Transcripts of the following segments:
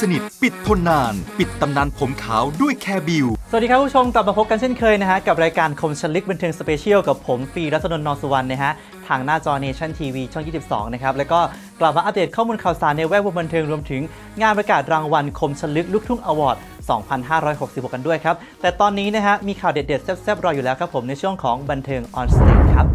สนิท ปิดทนนาน ปิดตำนานผมขาวด้วยแคร์บิว สวัสดีครับผู้ชมกลับมาพบกันเช่นเคยนะฮะ กับรายการคมชลิกบันเทิงสเปเชียลกับผมฟีรัตนนท์นอสุวรรณนะฮะ ทางหน้าจอเนชั่นทีวีช่อง 22 นะครับ แล้วก็กลับมาอัปเดตข้อมูลข่าวสารในแวดวงบันเทิงรวมถึงงานประกาศรางวัลคมชลึกลูกทุ่งอวอร์ด 2566 กันด้วยครับ แต่ตอนนี้นะฮะมีข่าวเด็ดๆแซ่บๆรออยู่แล้วครับผมในช่วงของบันเทิงออนสเตจครับ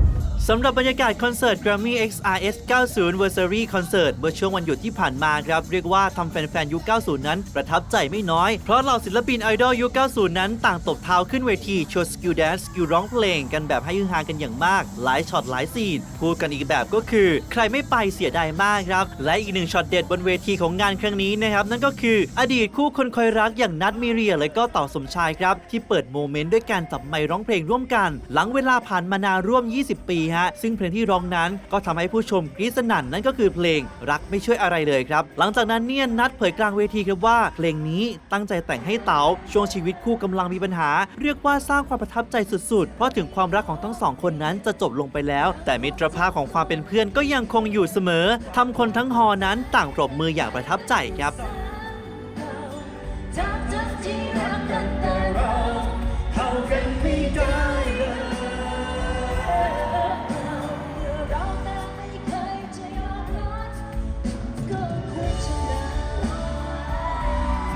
สำหรับบรรยากาศคอนเสิร์ต Grammy XRS 90 Versary Concert เมื่อช่วงวันหยุดที่ผ่านมาครับ เรียกว่าทำแฟนๆ ยุค 90 นั้น ประทับใจไม่น้อย เพราะเหล่าศิลปินไอดอลยุค 90 นั้น ต่างตบเท้าขึ้นเวที โชว์สกิลแดนซ์สกิลร้องเพลงกันแบบให้ฮือฮากันอย่างมาก หลายช็อตหลายซีน พูดกันอีกแบบก็คือ ใครไม่ไปเสียดายมากครับ และอีกหนึ่งช็อตเด็ดบนเวทีของงานครั้งนี้นะครับนั่นก็คืออดีตคู่คนคอยรักอย่างนัทมีเรีย และก็ต่อสมชายครับที่เปิดโมเมนต์ด้วยการจับไมค์ร้องเพลงร่วมกัน หลังเวลาผ่านมานานร่วม 20 ปีฮะ ซึ่งเพลงที่ร้องนั้นก็ทำให้ผู้ชมกรี๊ดสนั่นนั่นก็คือเพลงรักไม่ช่วยอะไรเลยครับ หลังจากนั้นเนี่ยนัดเผยกลางเวทีครับว่าเพลงนี้ตั้งใจแต่งให้เต๋าช่วงชีวิตคู่กำลังมีปัญหา เรียกว่าสร้างความประทับใจสุดๆ เพราะถึงความรักของทั้งสองคนนั้นจะจบลงไปแล้ว แต่มิตรภาพของความเป็นเพื่อนก็ยังคงอยู่เสมอทำคนทั้งฮอนั้นต่างปรบมืออย่างประทับใจครับ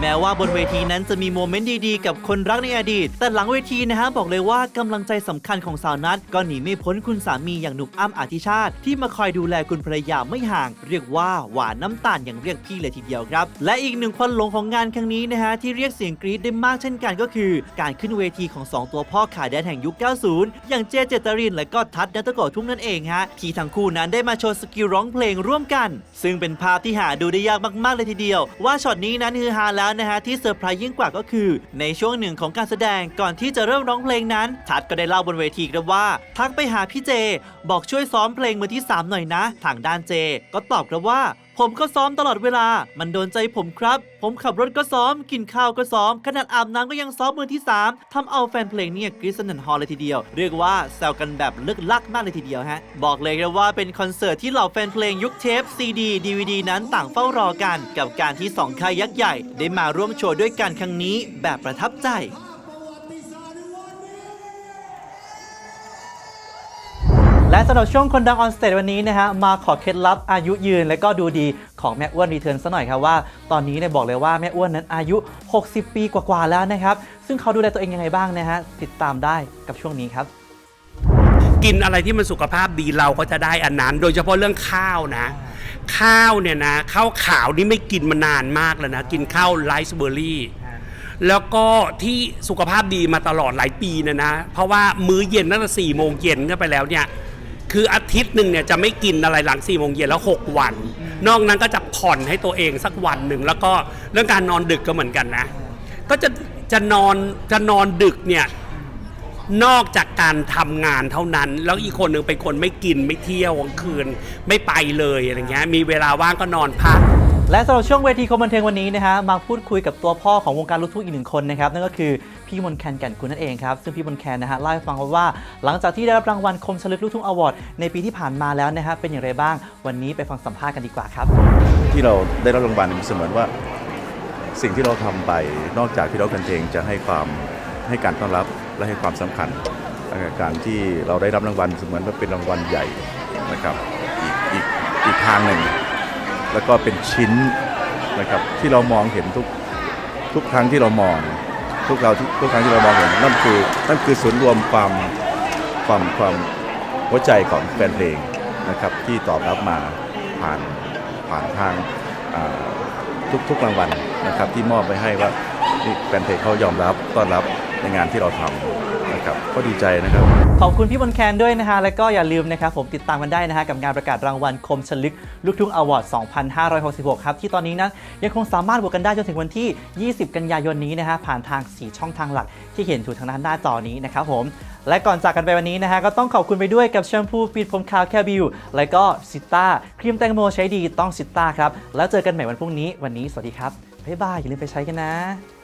แม้ว่าบนเวทีนั้นจะมีโมเมนต์ดีๆ กับคนรักในอดีต แต่หลังเวทีนะฮะบอกเลยว่ากำลังใจสำคัญของสาวนัทก็หนีไม่พ้นคุณสามีอย่างหนุ่มอ้ำอธิชาติ ที่มาคอยดูแลคุณภรรยาไม่ห่าง เรียกว่าหวานน้ำตาลอย่างเรียกพี่เลยทีเดียวครับ และอีกหนึ่งควันหลงของงานครั้งนี้นะฮะที่เรียกเสียงกรี๊ดได้มากเช่นกันก็คือ การขึ้นเวทีของสองตัวพ่อขาแดนแห่งยุค 90 อย่างเจเจตริน และก็ทัศน์นัตโกทุ่งนั่นเองฮะที่ทั้งคู่นั้นได้มาโชว์สกิลร้องเพลงร่วมกัน ซึ่งเป็นภาพที่หาดูได้ยากมากๆเลยทีเดียว ว่าช็อตนี้นั้นฮือฮาแล้วนะฮะที่เซอร์ไพรส์ยิ่งกว่าก็คือ ในช่วงหนึ่งของการแสดงก่อนที่จะเริ่มร้องเพลงนั้น ทัดก็ได้เล่าบนเวทีครับว่า ทักไปหาพี่เจ บอกช่วยซ้อมเพลงมือที่ 3 หน่อยนะ ทางด้านเจ ก็ตอบครับว่า ผมก็ซ้อมตลอดเวลา มันโดนใจผมครับ ผมขับรถก็ซ้อม กินข้าวก็ซ้อม ขนาดอาบน้ำก็ยังซ้อมมือที่ 3ทำเอาแฟนเพลงเนี่ยกรี๊ดสนั่นฮอลเลยทีเดียว เรียกว่าแซวกันแบบลึกลักมากเลยทีเดียวฮะ บอกเลยครับว่าเป็นคอนเสิร์ตที่เหล่าแฟนเพลงยุคเทปซีดีดีวีดีนั้นต่างเฝ้ารอกัน กับการที่สองค่ายยักษ์ใหญ่ ได้มาร่วมโชว์ด้วยกันครั้งนี้แบบประทับใจ และสำหรับช่วงคนดังออนสเตจวันนี้นะฮะมาขอเคล็ดลับอายุยืนและก็ดูดีของแม่อ้วนรีเทิร์นซะหน่อยครับว่าตอนนี้เนี่ยบอกเลยว่าแม่อ้วนนั้นอายุ 60 ปีกว่าๆแล้วนะครับ ซึ่งเขาดูแลตัวเองยังไงบ้างนะฮะติดตามได้กับช่วงนี้ครับ กินอะไรที่มันสุขภาพดีเราก็จะได้อันนั้น โดยเฉพาะเรื่องข้าวนะ ข้าวเนี่ยนะข้าวขาวนี่ไม่กินมานานมากแล้วนะ กินข้าวไรซ์เบอร์รี่แล้วก็ที่สุขภาพดีมาตลอดหลายปีเนะนะ เพราะว่ามื้อเย็นตั้งแต่สี่โมงเย็นก็ไปแล้วเนี่ย คืออาทิตย์หนึ่งเนี่ยจะไม่กินอะไรหลัง4ี่โมงเย็นแล้ว 6 วัน นอกนั้นก็จะผ่อนให้ตัวเองสักวันหนึ่งแล้วก็เรื่องการนอนดึกก็เหมือนกันนะ ก็จะจะนอนจะนอนดึกเนี่ยนอกจากการทำงานเท่านั้น แล้วอีกคนหนึ่งเป็นคนไม่กินไม่เที่ยวกลางคืนไม่ไปเลยอะไรเงี้ยมีเวลาว่างก็นอนพัก และสำหรับช่วงเวทีคมบันเทิงวันนี้นะฮะมาพูดคุยกับตัวพ่อของวงการลูกทุ่งอีกหนึ่งคนนะครับนั่นก็คือพี่มนแคนแก่นคุณนั่นเองครับซึ่งพี่มนแคนนะฮะเล่าให้ฟังว่า หลังจากที่ได้รับรางวัลคมชลึกลูกทุ่งอวอร์ดในปีที่ผ่านมาแล้วนะฮะเป็นอย่างไรบ้าง วันนี้ไปฟังสัมภาษณ์กันดีกว่าครับ ที่เราได้รับรางวัลเสมือนว่า สิ่งที่เราทำไปนอกจากพี่น้องกันเองจะให้ความให้การต้อนรับและให้ความสำคัญการที่เราได้รับรางวัลเสมือนว่าเป็นรางวัลใหญ่นะครับอีกอีกอีกทางหนึ่ง แล้วก็เป็นชิ้นนะครับที่เรามองเห็นทุกทุกครั้งที่เรามอง ทุกเราท,ทุกครั้งที่เรามองเห็นนั่นคือนั่นคือศูนย์รวมความความความหัวใจของแฟนเพลงนะครับที่ตอบรับมาผ่านผ่านทางทุกทุกรางวัลนะครับที่มอบไปให้ว่านี่แฟนเพลงเขายอมรับต้อนรับในงานที่เราทำ ครับก็ดีใจนะครับ ขอบคุณพี่มนแคนด้วยนะฮะ และก็อย่าลืมนะครับผมติดตามกันได้นะฮะ กับงานประกาศรางวัลคมชลึกลูกทุ่งอวอร์ด 2566 ครับ ที่ตอนนี้นั้นยังคงสามารถโหวตกันได้จนถึงวันที่ 20 กันยายนนี้นะฮะ ผ่านทาง 4 ช่องทางหลัก ที่เห็นอยู่ทางด้านหน้าจอนี้นะครับผมและก่อนจากกันไปวันนี้นะฮะ ก็ต้องขอบคุณไปด้วยกับแชมพูปิดผมขาวแคบิวและก็ซิต้าครีมแตงโมใช้ดีต้องซิต้าครับแล้วเจอกันใหม่วันพรุ่งนี้วันนี้สวัสดีครับบ๊ายบายอย่าลืมไปใช้กันนะ